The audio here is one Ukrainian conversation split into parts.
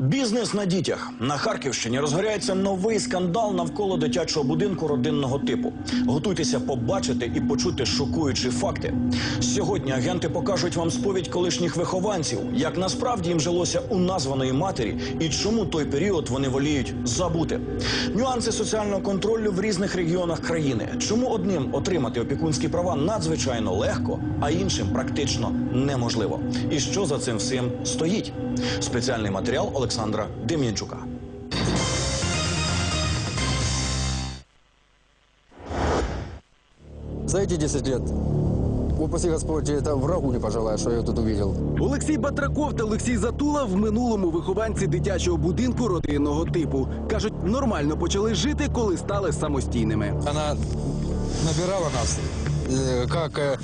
Бізнес на дітях на Харківщині розгоряється новий скандал навколо дитячого будинку родинного типу. Готуйтеся побачити і почути шокуючі факти. Сьогодні агенти покажуть вам сповідь колишніх вихованців, як насправді їм жилося у названої матері і чому той період вони воліють забути. Нюанси соціального контролю в різних регіонах країни. Чому одним отримати опікунські права надзвичайно легко, а іншим практично неможливо. І що за цим всім стоїть? Спеціальний матеріал Олександра Дем'янчука. За эти 10 лет, упаси Господь, это врагу не пожелаю, что я тут увидел. Олексій Батраков та Олексій Затула в минулому вихованці дитячого будинку родинного типу. Кажуть, нормально почали жити, коли стали самостійними. Она набирала нас, э, как, э,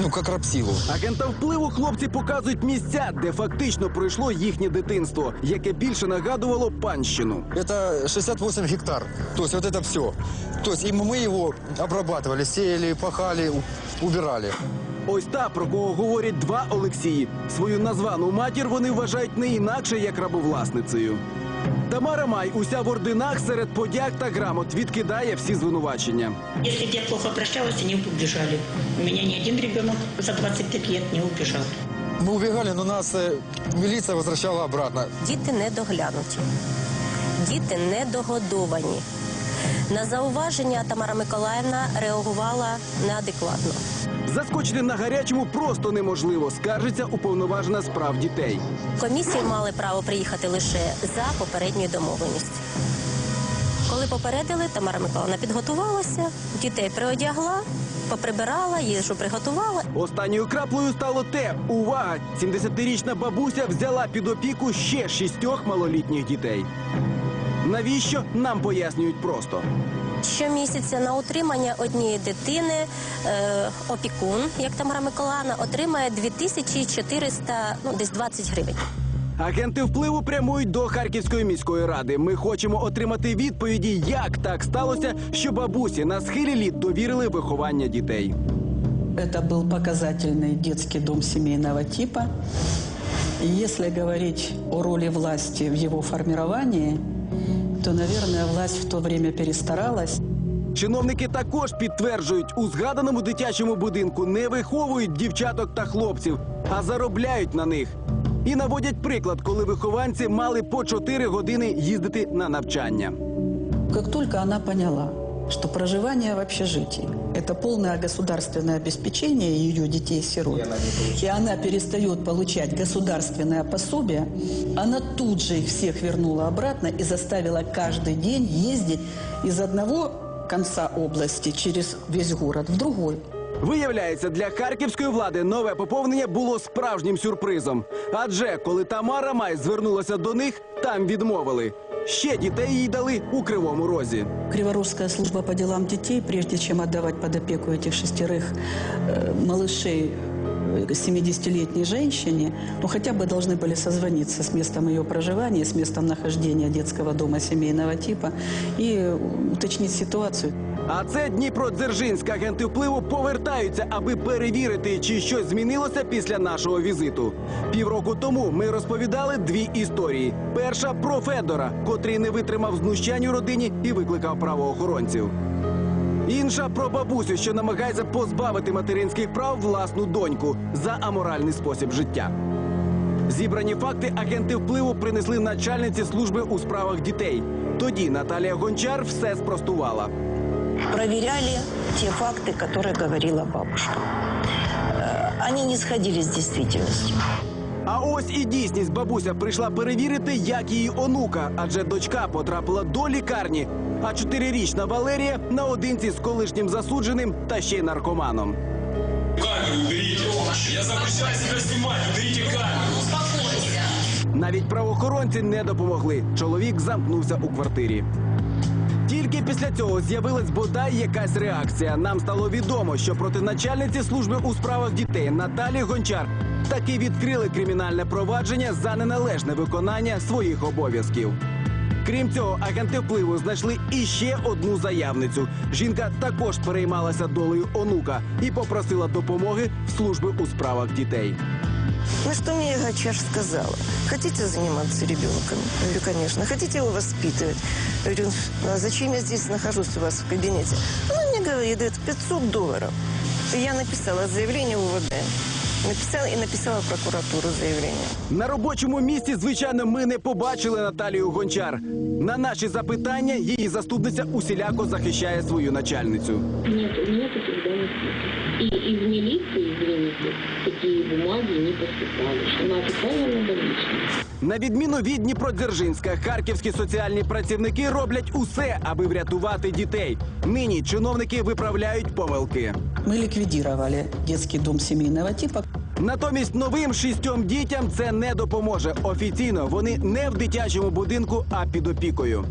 ну, как рабсилу. Агента впливу хлопці показують місця, де фактично пройшло їхнє дитинство, яке більше нагадувало панщину. Это 68 гектар. То есть вот это все. То есть и мы его обрабатывали, сеяли, пахали, у- убирали. Ось та, про кого говорять два Олексії. Свою названу матір вони вважають не інакше, як рабовласницею. Тамара Май уся в орденах серед подяк та грамот відкидає всі звинувачення. Если бы я плохо обращалась, они бы убежали. У меня ни один ребенок за 25 лет не убежал. Мы убегали, но нас э, милиция возвращала обратно. Діти недоглянуті, діти недогодовані. На зауваження Тамара Миколаївна реагувала неадекватно. Заскочити на гарячому просто неможливо, скаржиться уповноважена з прав дітей. Комісії мали право приїхати лише за попередньою домовленістю. Коли попередили, Тамара Миколаївна підготувалася, дітей приодягла, поприбирала, їжу приготувала. Останньою краплею стало те. Увага! 70-річна бабуся взяла під опіку ще шістьох малолітніх дітей. Навіщо нам пояснюють просто? Щомісяця на утримання однієї дитини е, опікун, як Тамара Миколаївна, отримає 2400, ну десь 20 гривень. Агенти впливу прямують до Харківської міської ради. Ми хочемо отримати відповіді, як так сталося, що бабусі на схилі літ довірили виховання дітей. Это был показательный детский дом семейного типа. И если говорить о роли власти в его формировании, то, наверное, власть в то время перестаралась. Чиновники також підтверджують, у згаданому дитячому будинку не виховують дівчаток та хлопців, а заробляють на них. І наводять приклад, коли вихованці мали по 4 години їздити на навчання. Як тільки вона поняла, что проживание в общежитии – это полное государственное обеспечение ее детей-сирот, и она перестает получать государственное пособие, она тут же их всех вернула обратно и заставила каждый день ездить из одного конца области через весь город в другой. Виявляється, для харківської влади нове поповнення було справжнім сюрпризом. Адже коли Тамара Май звернулася до них, там відмовили. Ще дітей їй дали у кривому розі. Криворожская служба по делам детей, прежде чем отдавать под опеку этих шестерых э, малышей э, 70-летней женщине, ну хотя бы должны были созвониться с местом ее проживания, с местом нахождения детского дома семейного типа и э, уточнить ситуацию. А це Дніпродзержинськ. Агенти впливу повертаються, аби перевірити, чи щось змінилося після нашого візиту. Півроку тому ми розповідали дві історії: перша про Федора, котрий не витримав знущань у родині і викликав правоохоронців. Інша про бабусю, що намагається позбавити материнських прав власну доньку за аморальний спосіб життя. Зібрані факти агенти впливу принесли начальниці служби у справах дітей. Тоді Наталія Гончар все спростувала. проверяли те факты, которые говорила бабушка. Э, Они не сходили с действительностью. А ось і дійсність бабуся прийшла перевірити, як її онука, адже дочка потрапила до лікарні. а чотирирічна Валерія наодинці з колишнім засудженим та ще й наркоманом. Камеру уберите. Я запрещаю себя снимать. Уберите камеру. Навіть правоохоронці не допомогли. Чоловік замкнувся у квартирі. Тільки після цього з'явилась бодай якась реакція. Нам стало відомо, що проти начальниці служби у справах дітей Наталі Гончар таки відкрили кримінальне провадження за неналежне виконання своїх обов'язків. Крім цього, агенти впливу знайшли іще одну заявницю. Жінка також переймалася долею онука і попросила допомоги в служби у справах дітей. На что мне Гачаш сказала, хотите заниматься ребенком? Я говорю, конечно. Хотите его воспитывать? Я говорю, а зачем я здесь нахожусь у вас в кабинете? Она мне говорит, это 500 долларов. И я написала заявление в УВД. Написала и написала в прокуратуру заявление. На робочому місці, звичайно, ми не побачили Наталію Гончар. На наші запитання її заступниця усіляко захищає свою начальницю. Нет, у меня таких данных нет. И из милиции, извините, такие бумаги не поступали, что на официальном больничном. На відміну від Дніпродзержинська, харківські соціальні працівники роблять усе, аби врятувати дітей. Нині чиновники виправляють помилки. Мы ликвидировали детский дом семейного типа. Натомість новим шістьом дітям це не допоможе. Офіційно вони не в дитячому будинку, а під опікою.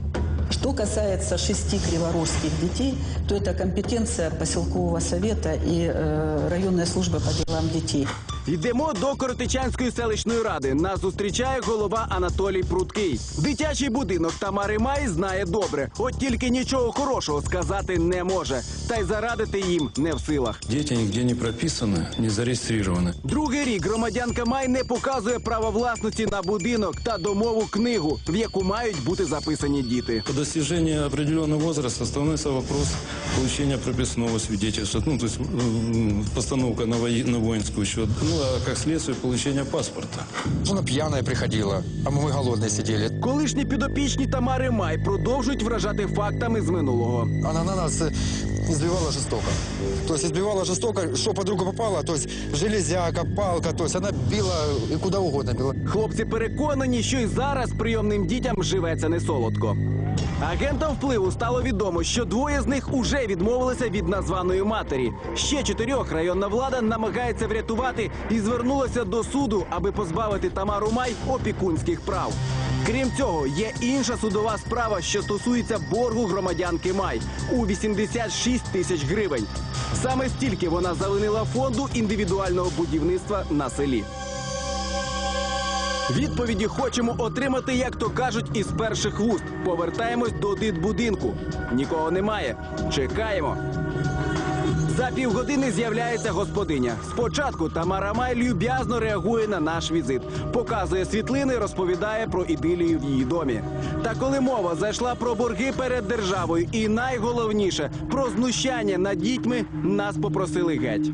Что касается шести криворожских детей, то это компетенция поселкового совета и э, районной службы по делам детей. Йдемо до Коротичанської селищної ради. Нас зустрічає голова Анатолій Пруткий. Дитячий будинок Тамари Май знає добре, от тільки нічого хорошого сказати не може. Та й зарадити їм не в силах. Дети нигде не прописаны, не зарегистрированы. Другий рік громадянка Май не показує право власності на будинок та домову книгу, в яку мають бути записані діти. По достижении определенного возраста становится вопрос получения прописного свидетельства, ну, то есть м, постановка на, вои- на воинскую счет, ну, а как следствие получения паспорта. Она пьяная приходила, а мы голодные сидели. Колишні підопічні Тамари Май продовжують вражати фактами з минулого. Она на нас э, избивала жестоко. То есть избивала жестоко, что под руку попало, то есть железяка, палка, то есть она била и куда угодно била. Хлопці переконані, що й зараз прийомним дітям живеться не солодко. Агентам впливу стало відомо, що двоє з них уже відмовилися від названої матері. Ще чотирьох районна влада намагається врятувати і звернулася до суду, аби позбавити Тамару Май опікунських прав. Крім цього, є інша судова справа, що стосується боргу громадянки Май у 86 тисяч гривень. Саме стільки вона завинила фонду індивідуального будівництва на селі. Відповіді хочемо отримати, як то кажуть, із перших вуст. Повертаємось до дитбудинку. Нікого немає. Чекаємо. За півгодини з'являється господиня. Спочатку Тамара Май люб'язно реагує на наш візит, показує світлини, розповідає про ідилію в її домі. Та коли мова зайшла про борги перед державою, і найголовніше про знущання над дітьми, нас попросили геть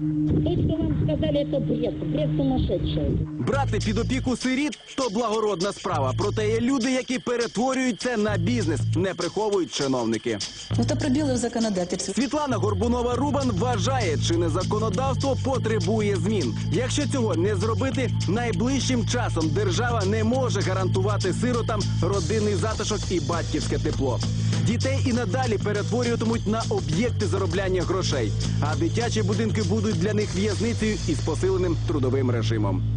То, что вам сказали, это бред, бред сумасшедший. Брати під опіку сиріт то благородна справа. Проте є люди, які перетворюють це на бізнес, не приховують чиновники. Это пробелы в законодательстве. Світлана Горбунова Рубан вважає, чинне законодавство потребує змін. Якщо цього не зробити, найближчим часом держава не може гарантувати сиротам родинний затишок і батьківське тепло. Дітей і надалі перетворюватимуть на об'єкти заробляння грошей, а дитячі будинки будуть для них в'язницею із посиленим трудовим режимом.